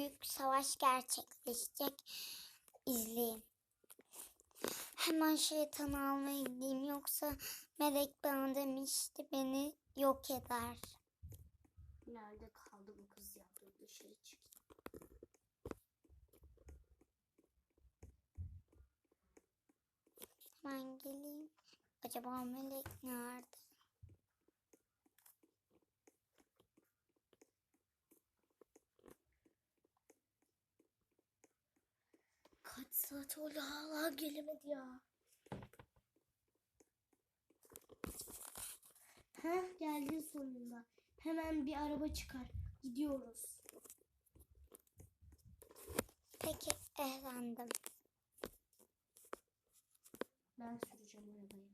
büyük savaş gerçekleşecek. İzleyin. Hemen şeytanı almaya gideyim yoksa melek bana demişti beni yok eder. Nerede kaldı bu kız ya? Dur dışarı çık. Hemen geleyim. Acaba melek nerede? Kaç saat oldu hala gelemedi ya. Heh geldin sonunda. Hemen bir araba çıkar. Gidiyoruz. Peki efendim. Ben süreceğim arabayı.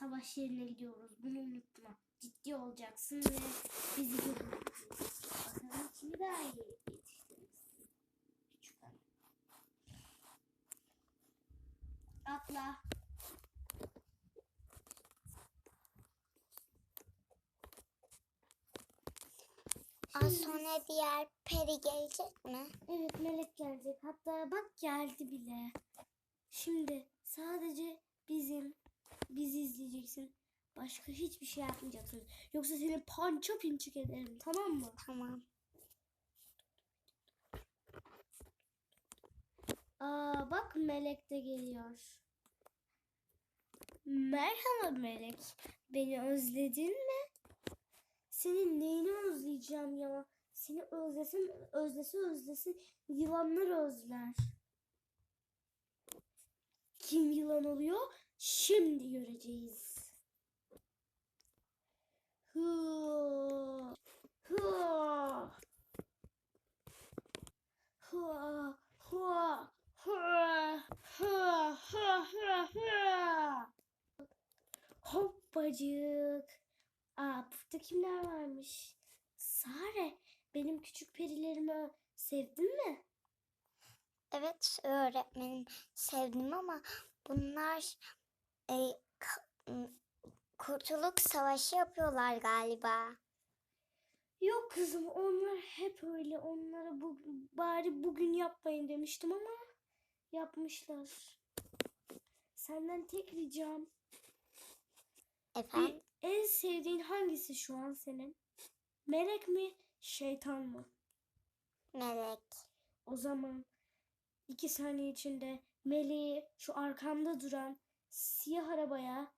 Savaş yerine gidiyoruz. Bunu unutma. Ciddi olacaksın ve bizi göreceksin. Bakalım kimi daha iyi yetiştirirsin. Küçük hanım. Atla. Az sonra diğer peri gelecek mi? Evet melek gelecek. Hatta bak geldi bile. Şimdi sadece bizim bizi izleyeceksin. Başka hiçbir şey yapmayacaksın. Yoksa seni pança pinçik ederim tamam mı? Tamam. Aa bak melek de geliyor. Merhaba melek. Beni özledin mi? Senin neyini özleyeceğim ya? Seni özlesin, özlesi özlesin yılanlar özler. Kim yılan oluyor? Şimdi göreceğiz. Hı. Hı. Hı. Hı. Hoppacık. Aa, burada kimler varmış? Sare, benim küçük perilerimi sevdin mi? Evet öğretmenim sevdim ama bunlar e, kurtuluk savaşı yapıyorlar galiba. Yok kızım onlar hep öyle. Onlara bu, bari bugün yapmayın demiştim ama yapmışlar. Senden tek ricam Efendim? en sevdiğin hangisi şu an senin? Melek mi, şeytan mı? Melek. O zaman iki saniye içinde meleği şu arkamda duran siyah arabaya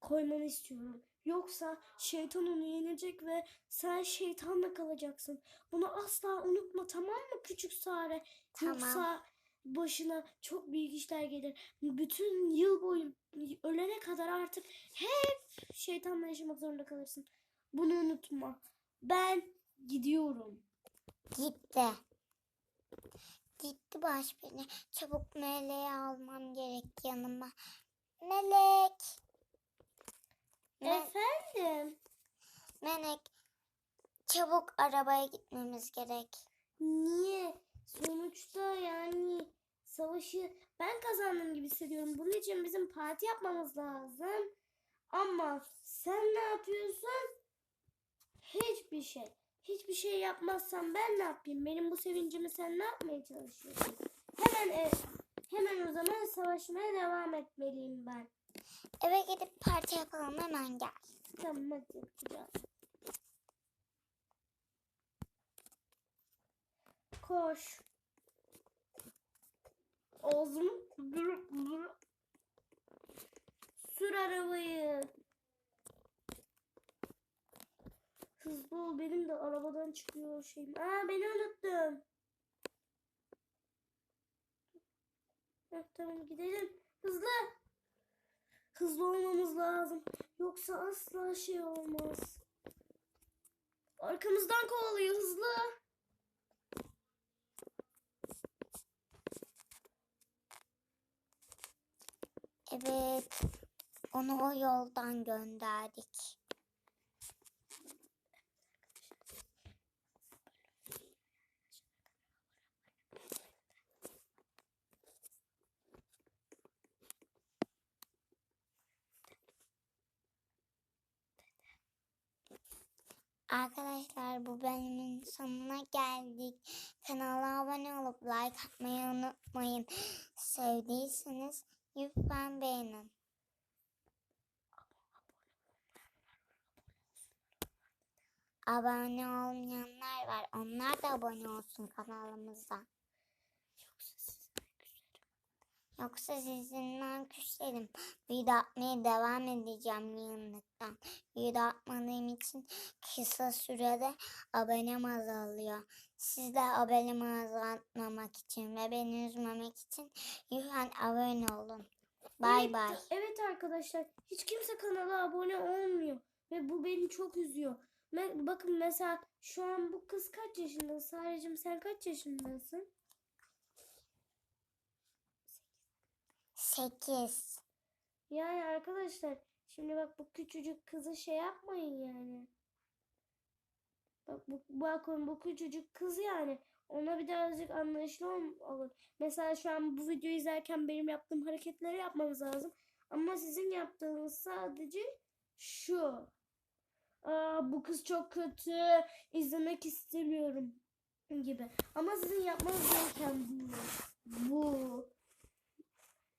koymanı istiyorum. Yoksa şeytan onu yenecek ve sen şeytanla kalacaksın. Bunu asla unutma tamam mı küçük Sare? Tamam. Yoksa başına çok büyük işler gelir. Bütün yıl boyu ölene kadar artık hep şeytanla yaşamak zorunda kalırsın. Bunu unutma. Ben gidiyorum. Gitti. Gitti baş beni. Çabuk meleği almam gerek yanıma. Melek. Me- Efendim? Melek. Çabuk arabaya gitmemiz gerek. Niye? Sonuçta yani savaşı ben kazandım gibi hissediyorum. Bunun için bizim parti yapmamız lazım. Ama sen ne yapıyorsun? Hiçbir şey. Hiçbir şey yapmazsan ben ne yapayım? Benim bu sevincimi sen ne yapmaya çalışıyorsun? Hemen e, hemen o zaman savaşmaya devam etmeliyim ben. Eve gidip parti yapalım hemen gel. Tamam hadi yapacağız. Koş. Ağzım durup durup. Sür arabayı. Hızlı ol benim de arabadan çıkıyor şeyim. Aa beni unuttum. Heh, tamam gidelim. Hızlı. Hızlı olmamız lazım. Yoksa asla şey olmaz. Arkamızdan kovalıyor hızlı. Evet. Onu o yoldan gönderdik. Arkadaşlar bu bölümün sonuna geldik. Kanala abone olup like atmayı unutmayın. Sevdiyseniz lütfen beğenin. Abone olmayanlar var. Onlar da abone olsun kanalımıza. Yoksa sizinle küserim. Video atmaya devam edeceğim yayınlıktan. Video atmadığım için kısa sürede abonem azalıyor. Siz de abonemi azaltmamak için ve beni üzmemek için lütfen abone olun. Bay Evet, bay. Evet arkadaşlar hiç kimse kanala abone olmuyor ve bu beni çok üzüyor. Bakın mesela şu an bu kız kaç yaşında? Sarecim sen kaç yaşındasın? 8. Yani arkadaşlar şimdi bak bu küçücük kızı şey yapmayın yani. Bak bu bakın bu küçücük kız yani ona birazcık anlayışlı ol- olun. Mesela şu an bu videoyu izlerken benim yaptığım hareketleri yapmanız lazım. Ama sizin yaptığınız sadece şu. Aa, bu kız çok kötü. izlemek istemiyorum gibi. Ama sizin yapmanız gereken. Bu.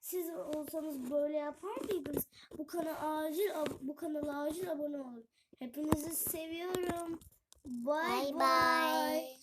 Siz olsanız böyle yapar mıydınız? Bu kanala acil bu kanala acil abone olun. Hepinizi seviyorum. Bye Bay bye. bay.